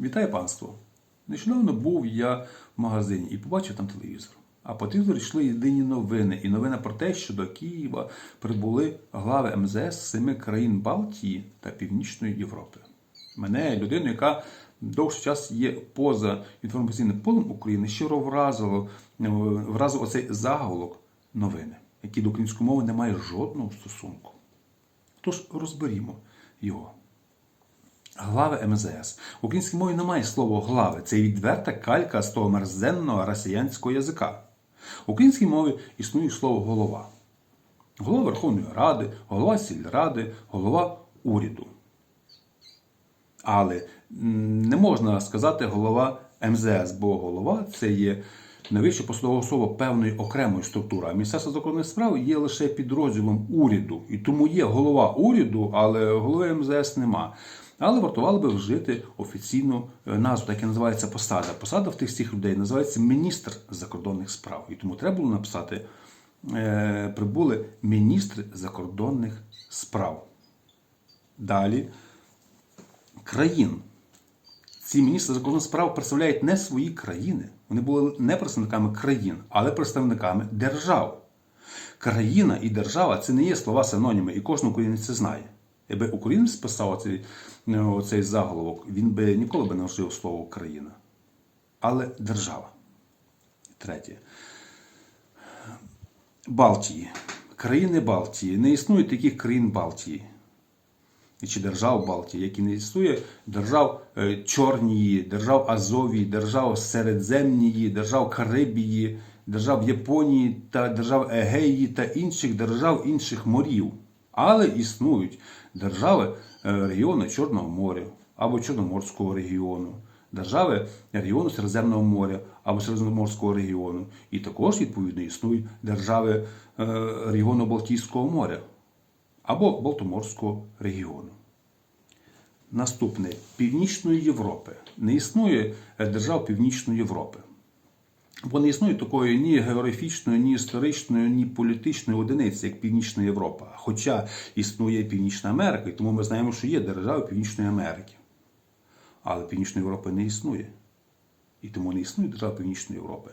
Вітаю панство! Нещодавно був я в магазині і побачив там телевізор. А по телевізору йшли єдині новини. І новина про те, що до Києва прибули глави МЗС семи країн Балтії та Північної Європи. Мене, людину, яка довший час є поза інформаційним полем України, щиро вразило, е, вразив оцей заголовок новини, який до української мови не має жодного стосунку. Тож розберімо його. Глави МЗС. В українській мові немає слова глави. Це відверта калька з того мерзенного росіянського язика. В українській мові існує слово голова. Голова Верховної Ради, голова сільради, голова уряду. Але не можна сказати голова МЗС, бо голова це є найвище посадова особа певної окремої структури. А Міністерство закордонних справ є лише підрозділом уряду. І тому є голова уряду, але голови МЗС нема. Але вартувало би вжити офіційну е, назву, так і називається посада. Посада в тих всіх людей називається міністр закордонних справ. І тому треба було написати е, прибули міністри закордонних справ. Далі країн. Ці міністри закордонних справ представляють не свої країни. Вони були не представниками країн, але представниками держав. Країна і держава це не є слова синоніми, і кожен українець це знає. Якби українець писав цей, цей заголовок, він би ніколи би не вжив слово Україна. Але держава. Третє. Балтії. Країни Балтії. Не існує таких країн Балтії чи держав Балтії, які не існує держав е, Чорнії, держав Азовії, держав Середземнії, держав Карибії, держав Японії та держав Егеї та інших держав інших морів. Але існують держави е, регіону Чорного моря або Чорноморського регіону, держави регіону Середземного моря або Середземноморського регіону. І також, відповідно, існують держави е, регіону Балтійського моря або Балтоморського регіону. Наступне Північної Європи. Не існує е, держав Північної Європи. Бо не існує такої ні географічної, ні історичної, ні політичної одиниці, як Північна Європа. Хоча існує Північна Америка, і тому ми знаємо, що є держави Північної Америки. Але Північної Європи не існує. І тому не існує держав Північної Європи.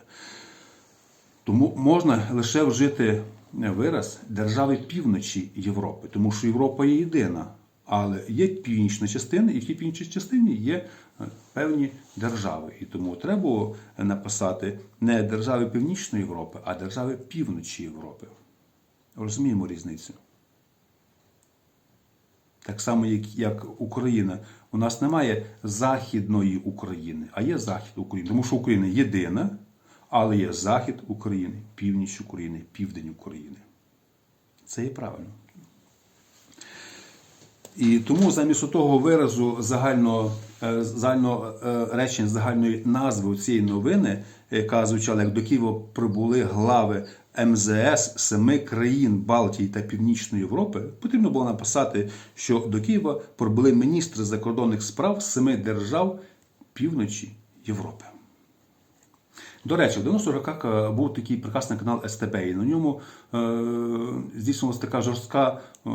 Тому можна лише вжити вираз держави півночі Європи, тому що Європа є єдина. Але є північна частина, і в тій північній частині є певні держави. І тому треба написати не держави Північної Європи, а держави півночі Європи. Розуміємо різницю. Так само, як, як Україна. У нас немає Західної України, а є Захід України. Тому що Україна єдина, але є Захід України, північ України, південь України. Це є правильно. І тому замість того виразу загального, е, загального е, речення загальної назви цієї новини, яка звучала, як до Києва прибули глави МЗС семи країн Балтії та Північної Європи, потрібно було написати, що до Києва прибули міністри закордонних справ семи держав півночі Європи. До речі, в 90 роках е, був такий прекрасний канал СТБ, і на ньому е, здійснювалася така жорстка. Е,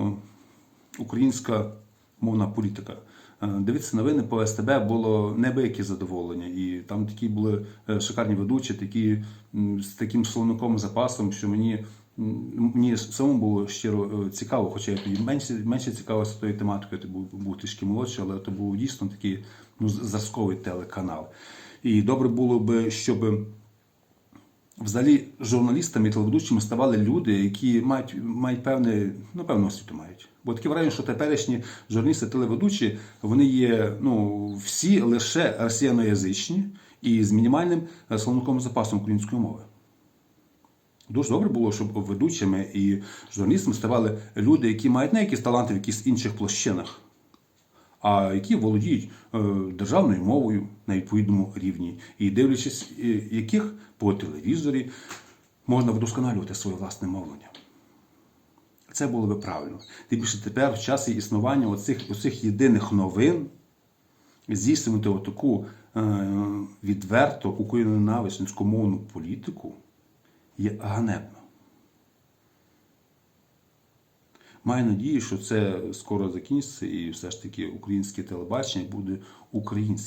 українська мовна політика. Е, Дивитися новини по СТБ було небияке задоволення. І там такі були е, шикарні ведучі, такі з таким словником запасом, що мені. Мені самому було щиро е, цікаво, хоча я тоді менше менше цікавився тою тематикою, я був, був трішки молодший, але це був дійсно такий ну, зразковий телеканал. І добре було би, щоб взагалі журналістами і телеведучими ставали люди, які мають мають певне, ну, певну освіту мають. Бо таке враження, що теперішні журналісти телеведучі, вони є ну, всі лише росіяноязичні і з мінімальним е, словниковим запасом української мови. Дуже добре було, щоб ведучими і журналістами ставали люди, які мають не якісь таланти в якихось інших площинах, а які володіють е, державною мовою на відповідному рівні, і дивлячись, е, яких по телевізорі можна вдосконалювати своє власне мовлення. Це було би правильно. Тим більше тепер в часі існування оцих, оцих єдиних новин здійснювати отаку е, відверто україноненависницьку мовну політику є ганебно. Маю надію, що це скоро закінчиться і все ж таки українське телебачення буде українське.